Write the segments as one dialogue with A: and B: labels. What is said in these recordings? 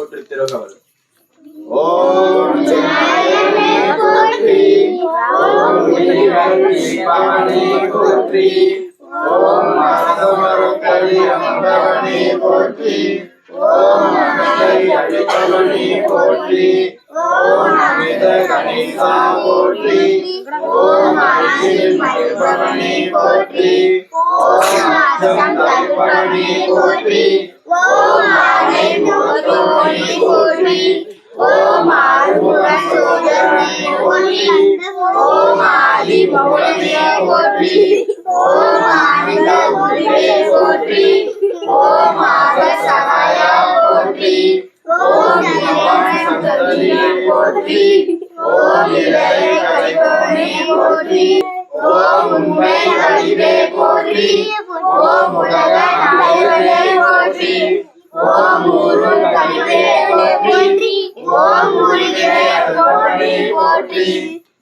A: போற்றி திருகவல்
B: ஓம் விநாயகனே போற்றி ஓம் விநாயகனே போற்றி ஓம் மரதமரக்கரி அமர்ந்தவனே போற்றி. ஓம் அகலை அழித்தவனே போற்றி ஓம் அமித கணேசா போற்றி ஓம் அரிசில் மகிழ்பவனே போற்றி ஓம் அச்சம் தருபவனே போற்றி ஓம்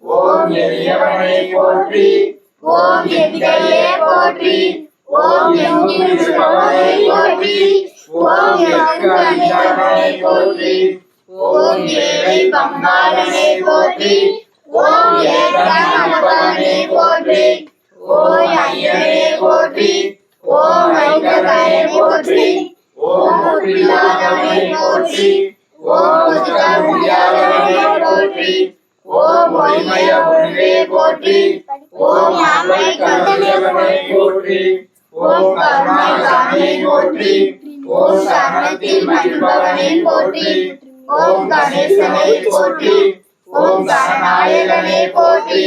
B: ஓம் எளியவனே போற்றி. ஓம் எந்தையே போற்றி. ஓம் எங்கும் இருப்பவனே போற்றி. ஓம் எங்கு அஞ்சாதவனே போற்றி. ஓம் ஏழை பங்காளனே போற்றி. ஓம் ஏகன் போற்றி. ஓம் ஐயனே போற்றி. ஓம் ஐங்கரனே போற்றி. கருணையவனே போற்றி ஓம் கருணாகரனே போற்றி ஓம் கரணத்தில் மகிழ்பவனே போற்றி ஓம் கணேசனை போற்றி ஓம் கணநாயகனே போற்றி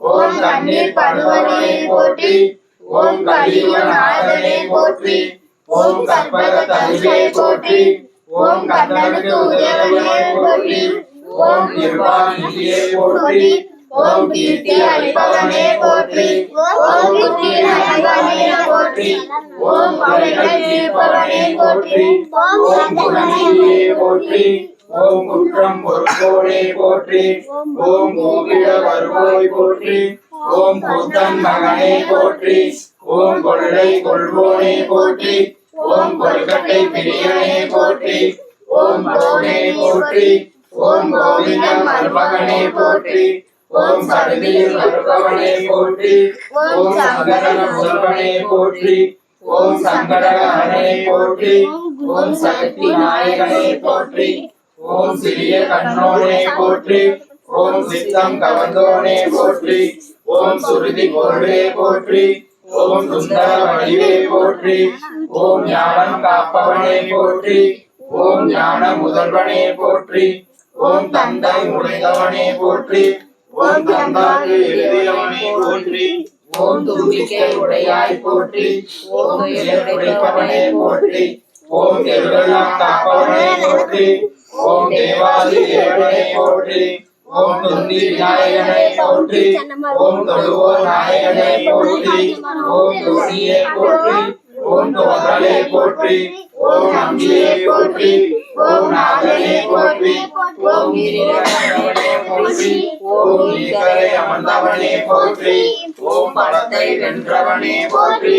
B: ஓம் கண்ணீர் படுவனே போற்றி ஓம் கலியுகநாதனே போற்றி ஓம் கற்பக தருவே போற்றி ஓம் கண்ணனுக்கு உதயவனே போற்றி ஓம் நிர்வாணியே போற்றி ஓம் கீர்த்தி அளிப்பவனே போற்றி ஓம் புத்தி நயவனே போற்றி ஓம் பகைகள் தீர்ப்பவனே போற்றி ஓம் குணநிதியே போற்றி ஓம் குற்றம் பொறுப்போனே போற்றி ஓம் கோகில வருவோய் போற்றி ஓம் கூத்தன் மகனே போற்றி ஓம் கொள்ளை கொள்வோனே போற்றி ஓம் கொல்கட்டை பிரியனே போற்றி ஓம் கோனே போற்றி ஓம் கோவிந்தன் மருமகனே போற்றி ஓம் கருதியில் வருபவனே போற்றி ஓம் சங்கரன முதல்வனே போற்றி ஓம் சங்கடகரனே போற்றி ஓம் சக்தி நாயகனே போற்றி ஓம் சிறிய கண்ணோனே போற்றி ஓம் சித்தம் கவர்ந்தோனே போற்றி ஓம் சுருதி பொருளே போற்றி ஓம் சுந்தர வடிவே போற்றி ஓம் ஞானம் காப்பவனே போற்றி ஓம் ஞான முதல்வனே போற்றி ஓம் தந்தை உடைந்தவனே போற்றி ஓம் தந்தாக்கு எழுதியவனே போற்றி ஓம் தும்பிக்கை உடையாய் போற்றி ஓம் உடைப்பவனே போற்றி ஓம் தெருவெல்லாம் காப்பவனே போற்றி ஓம் தேவாதி தேவனே போற்றி ஓம் துந்தி விநாயகனை போற்றி ஓம் தொழுவோர் நாயகனை போற்றி ஓம் துணியை போற்றி ஓம் தோதலே போற்றி ஓம் நம்பியே போற்றி ஓம் நாதனே போற்றி ஓம் போற்றி. ஓம் நீக்கரை அமர்ந்தவனே போற்றி ஓம் படத்தை வென்றவனே போற்றி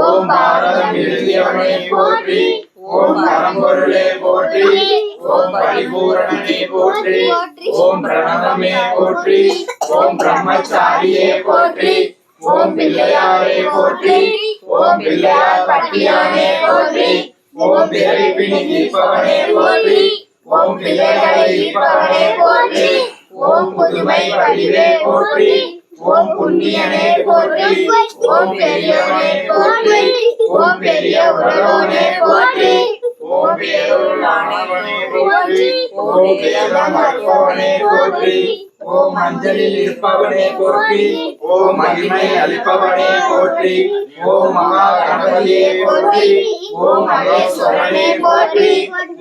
B: ஓம் பாரதம் எழுதியவனே போற்றி ஓம் பரம்பொருளே போற்றி ஓம் பரிபூரணனே போற்றி ஓம் பிரணவமே போற்றி ஓம் பிரம்மச்சாரியே போற்றி ஓம் பிள்ளையாரே போற்றி ஓம் பிள்ளையார் பட்டியானே போற்றி ஓம் பிறவி பிணி தீர்ப்பவனே போற்றி ஓம் பிள்ளைகளை ஈர்ப்பவனே போற்றி ஓம் புதுமை வடிவே போற்றி ஓம் புண்ணியனே போற்றி ஓம் பெரியவனே போற்றி ஓம் பெரிய உறவோனே போற்றி ஓம் பேருளானவனே போற்றி ஓம் வேதம் போற்றி ஓம் மஞ்சளில் இருப்பவனே போற்றி ஓம் மகிமை அளிப்பவனே போற்றி ஓம் மகா கணபதியே போற்றி ஓம் மகேஸ்வரனே போற்றி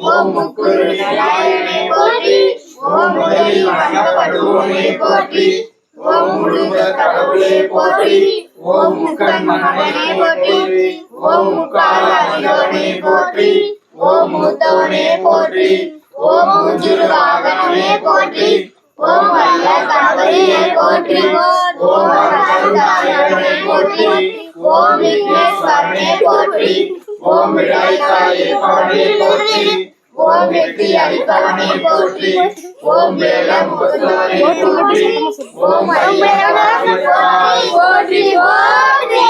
B: ஓம் முக்குரு விநாயகனே போற்றி போற்றி ஓம் முழுமுத கடவுளே போற்றி ஓம் முக்கண் மகனே போற்றி ஓம் முக்கால அணிகவனே போற்றி ஓம் மூத்தவனே போற்றி ஓம் மூஞ்சிரு வாகனமே போற்றி ஓம் வல்ல கணபதியே போற்றி ஓம் அருள்நாயகனே போற்றி ஓம் விக்னேஸ்வரனே போற்றி ஓம் விடாய்க்காயே பவனே போற்றி ஓம் வெற்றி அளிப்பவனை போற்றி. ஓம் வேலம் போற்றி. ஓம் போற்றி போற்றி.